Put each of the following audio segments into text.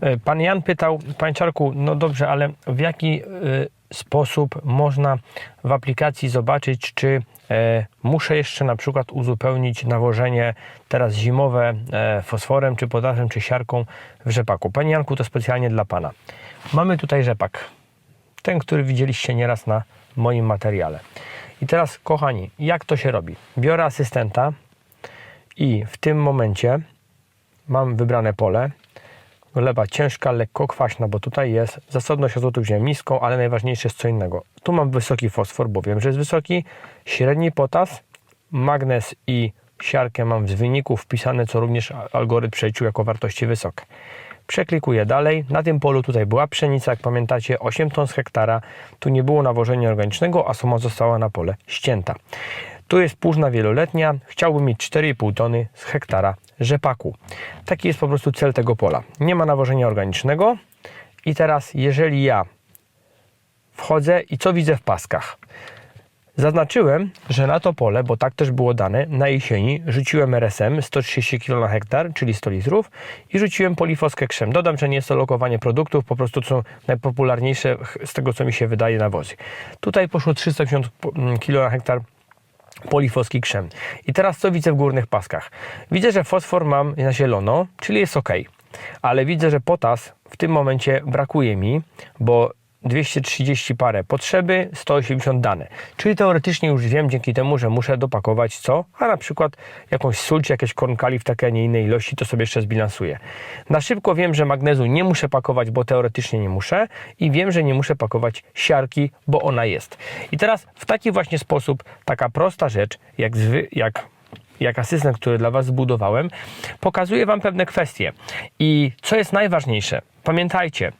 E, Pan Jan pytał, Panie Czarku, no dobrze, ale w jaki e, sposób można w aplikacji zobaczyć, czy e, muszę jeszcze na przykład uzupełnić nawożenie teraz zimowe fosforem, czy potatem, czy siarką w rzepaku? Panie Janku, to specjalnie dla Pana. Mamy tutaj rzepak, ten, który widzieliście nieraz na moim materiale. I teraz, kochani, jak to się robi? Biorę asystenta i w tym momencie mam wybrane pole. Gleba ciężka, lekko kwaśna, bo tutaj jest zasobność azotu wziąłem niską, ale najważniejsze jest co innego. Tu mam wysoki fosfor, bo wiem, że jest wysoki, średni potas, magnez i siarkę mam z wyników wpisane, co również algorytm przeliczył jako wartości wysokie. Przeklikuję dalej. Na tym polu tutaj była pszenica, jak pamiętacie, 8 ton z hektara. Tu nie było nawożenia organicznego, a suma została na pole ścięta. Tu jest półżna wieloletnia. Chciałbym mieć 4,5 tony z hektara rzepaku. Taki jest po prostu cel tego pola. Nie ma nawożenia organicznego. I teraz, jeżeli ja wchodzę i co widzę w paskach? Zaznaczyłem, że na to pole, bo tak też było dane, na jesieni rzuciłem RSM 130 kg na hektar, czyli 100 litrów i rzuciłem polifoskę krzem. Dodam, że nie jest to lokowanie produktów, po prostu to są najpopularniejsze z tego, co mi się wydaje, nawozy. Tutaj poszło 350 kg na hektar polifoski krzem. I teraz co widzę w górnych paskach? Widzę, że fosfor mam na zielono, czyli jest ok, ale widzę, że potas w tym momencie brakuje mi, bo 230 parę potrzeby, 180 dane. Czyli teoretycznie już wiem dzięki temu, że muszę dopakować co? A na przykład jakąś sól czy jakieś kornkali w takiej, a nie innej ilości, to sobie jeszcze zbilansuję. Na szybko wiem, że magnezu nie muszę pakować, bo teoretycznie nie muszę i wiem, że nie muszę pakować siarki, bo ona jest. I teraz w taki właśnie sposób, taka prosta rzecz, jak, zwy, jak jak asystent, który dla Was zbudowałem, pokazuje Wam pewne kwestie. I co jest najważniejsze? Pamiętajcie,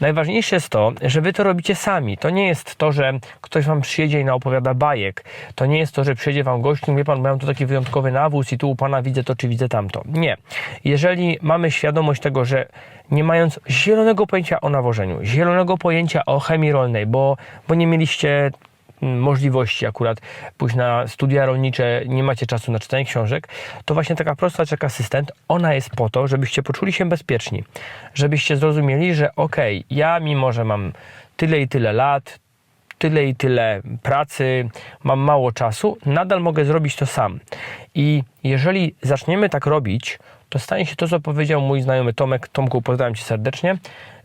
najważniejsze jest to, że Wy to robicie sami. To nie jest to, że ktoś Wam przyjedzie i naopowiada bajek. To nie jest to, że przyjedzie Wam gość i Pan, mają tu taki wyjątkowy nawóz i tu u Pana widzę to, czy widzę tamto. Nie. Jeżeli mamy świadomość tego, że nie mając zielonego pojęcia o nawożeniu, zielonego pojęcia o chemii rolnej, bo, bo nie mieliście możliwości akurat pójść na studia rolnicze, nie macie czasu na czytanie książek, to właśnie taka prosta jak asystent, ona jest po to, żebyście poczuli się bezpieczni, żebyście zrozumieli, że okej, ja mimo, że mam tyle i tyle lat, tyle i tyle pracy, mam mało czasu, nadal mogę zrobić to sam. I jeżeli zaczniemy tak robić, to stanie się to, co powiedział mój znajomy Tomek. Tomku, pozdrawiam Cię serdecznie,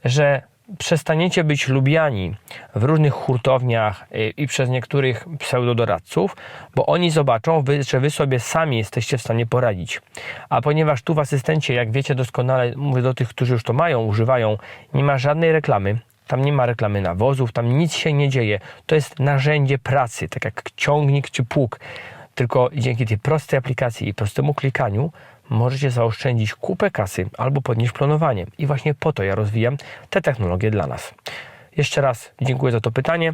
że przestaniecie być lubiani w różnych hurtowniach y, i przez niektórych pseudodoradców, bo oni zobaczą, że wy sobie sami jesteście w stanie poradzić. A ponieważ tu w asystencie, jak wiecie doskonale, mówię do tych, którzy już to mają, używają, nie ma żadnej reklamy, tam nie ma reklamy nawozów, tam nic się nie dzieje. To jest narzędzie pracy, tak jak ciągnik czy pług. Tylko dzięki tej prostej aplikacji i prostemu klikaniu możecie zaoszczędzić kupę kasy albo podnieść planowanie. I właśnie po to ja rozwijam te technologie dla nas. Jeszcze raz dziękuję za to pytanie.